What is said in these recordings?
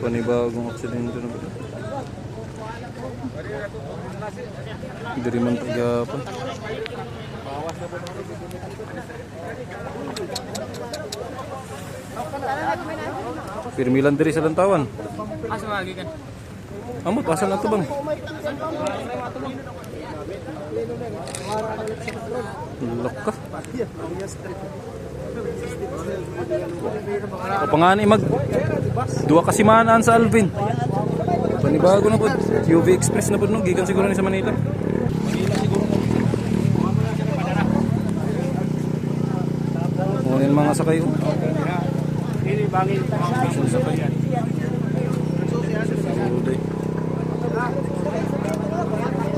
Panibagong aksidente na ba? Diri man pagyapon. Pirmilan diri sa lantawan. Asa lagi kan? Amot, asan na to bang? Lok ka. O pangani mag duwa ka simanaan sa Alvin. Panibago na po. UV Express na po no. Gikan siguro ni sa Manila. Ngunit mga sakay oh. Ini bangin. Sakay.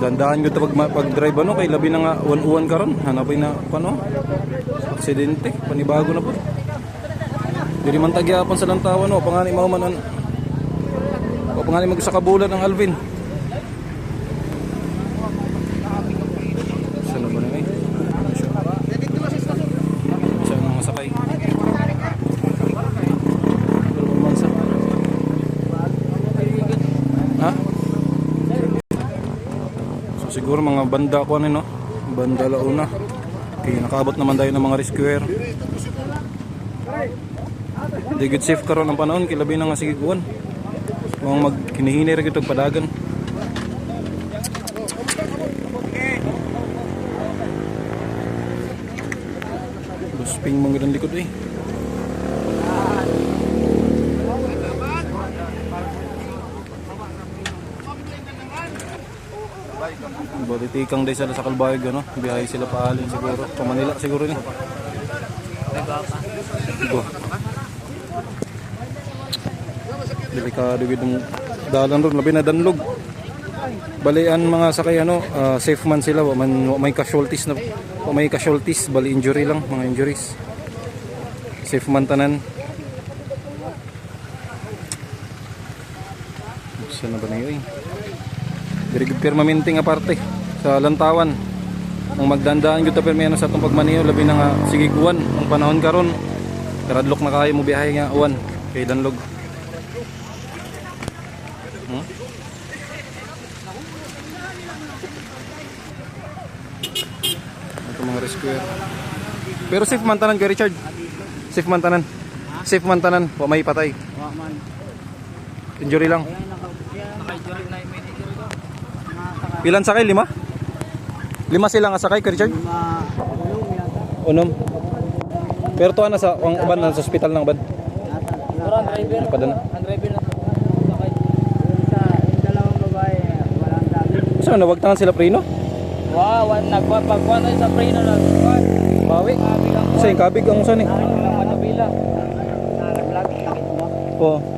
Dandahan ko ito pag, pag drive ano, kay labi na nga uwan-uwan ka ron. Hanapin na, ano, aksidente, panibago na po. Dili man tagyapan sa lantawan, o, pangani mauman, ano. O, pangani mag sa kabulan ng Alvin. Saan na ba na eh? Saan ang masakay? Pero pumansa. Ha? So siguro mga banda ko ano no? Banda launa. Okay, nakabot naman tayo ng mga rescuer. Di good safe karon ang panahon kilabi na nga sige kuwan. Mga mag kinihinay ra gyud og padagan. Busping mong gandang likod eh. Balitikang day sila sa Kalbayog ano, biyahe sila pa alin siguro. Pa Manila siguro ni. Go. Delikado gid dalan ron labi na danlog. Balian mga sakay ano, ah, safe man sila, wa man may casualties na wa may casualties, bali injury lang, mga injuries. Safe man tanan. Saan na ba na yun? Diri gid permanente nga parte sa lantawan. Ang magdandaan gyud ta permi ano sa atong pagmaneho labi na nga sige kuwan ang panahon karon. Karadlok na kayo mo biyahe nga uwan kay danlog. Hmm? Ito mga rescuer. Pero safe man tanan kay Richard. Safe man tanan. Safe man tanan, wa may patay. Wa man. Injury lang. Kaya naka naka-jury na yung manager ko. Mga taka Ilan sakay? Lima? Lima sila nga sakay kay Richard? lima yata. Unom. Pero to na sa ang uban na sa ospital ng uban. Yata. Pero ang driver. Napadala. Ang driver na sakay. Sa dalawang babae walang dali. So nawagtangan sila prino? Wow, wan nagpapagkuan tayo sa preno na. Bawi. Sa kabig ang usan. Nakita lang manubila. Naraglag. Oh.